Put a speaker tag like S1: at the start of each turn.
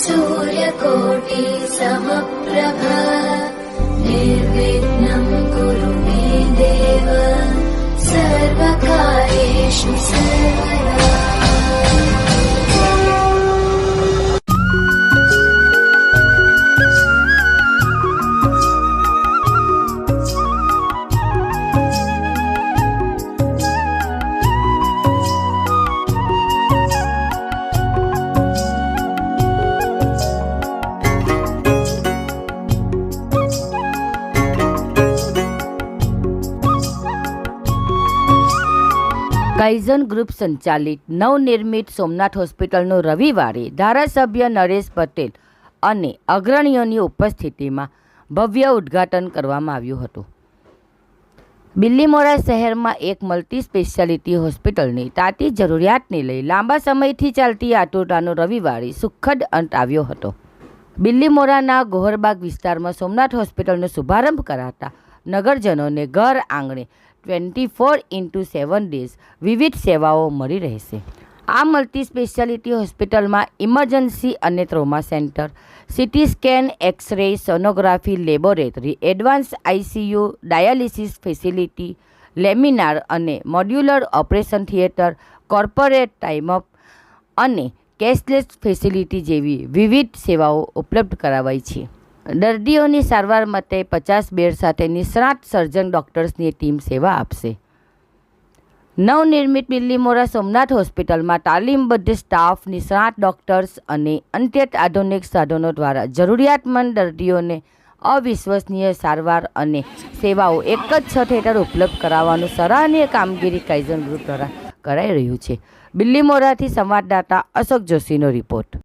S1: सूर्यकोटि समप्रभ निर्विघ्नं कुरु मे देव सर्वकार्येषु सर्वदा
S2: કાઇઝન ગ્રુપ સંચાલિત નવનિર્મિત સોમનાથ હોસ્પિટલનું રવિવારે ધારાસભ્ય નરેશ પટેલ અને અગ્રણીઓની ઉપસ્થિતિમાં ભવ્ય ઉદ્ઘાટન કરવામાં આવ્યું હતું. બિલ્લીમોરા શહેરમાં એક મલ્ટી સ્પેશિયાલિટી હોસ્પિટલની તાતી જરૂરિયાતને લઈ લાંબા સમયથી ચાલતી આતુરતાનો રવિવારે સુખદ અંત આવ્યો હતો. બિલ્લીમોરાના ગોહરબાગ વિસ્તારમાં સોમનાથ હોસ્પિટલનો શુભારંભ કરાતા નગરજનોને ઘર આંગણે twenty four into seven days વિવિધ સેવાઓ મળી રહેશે. આ મલ્ટી સ્પેશિયાલિટી હોસ્પિટલમાં ઇમરજન્સી અને trauma centre CT scan x-ray sonography laboratory advance ICU dialysis facility laminar અને modular operation theatre corporate time up અને કેશલેસ ફેસિલિટી જેવી વિવિધ સેવાઓ ઉપલબ્ધ કરાવાઈ છે. દર્દીઓની સારવાર માટે પચાસ બેડ સાથે નિષ્ણાત સર્જન ડૉક્ટર્સની ટીમ સેવા આપશે. નવનિર્મિત બિલ્લીમોરા સોમનાથ હોસ્પિટલમાં તાલીમબદ્ધ સ્ટાફ, નિષ્ણાત ડૉક્ટર્સ અને અંત્યત આધુનિક સાધનો દ્વારા જરૂરિયાતમંદ દર્દીઓને અવિશ્વસનીય સારવાર અને સેવાઓ એક જ છત હેઠળ ઉપલબ્ધ કરાવવાનું સરાહનીય કામગીરી કાઇઝન ગ્રુપ દ્વારા કરાઈ રહ્યું છે. બિલ્લીમોરાથી સંવાદદાતા અશોક જોશીનો રિપોર્ટ.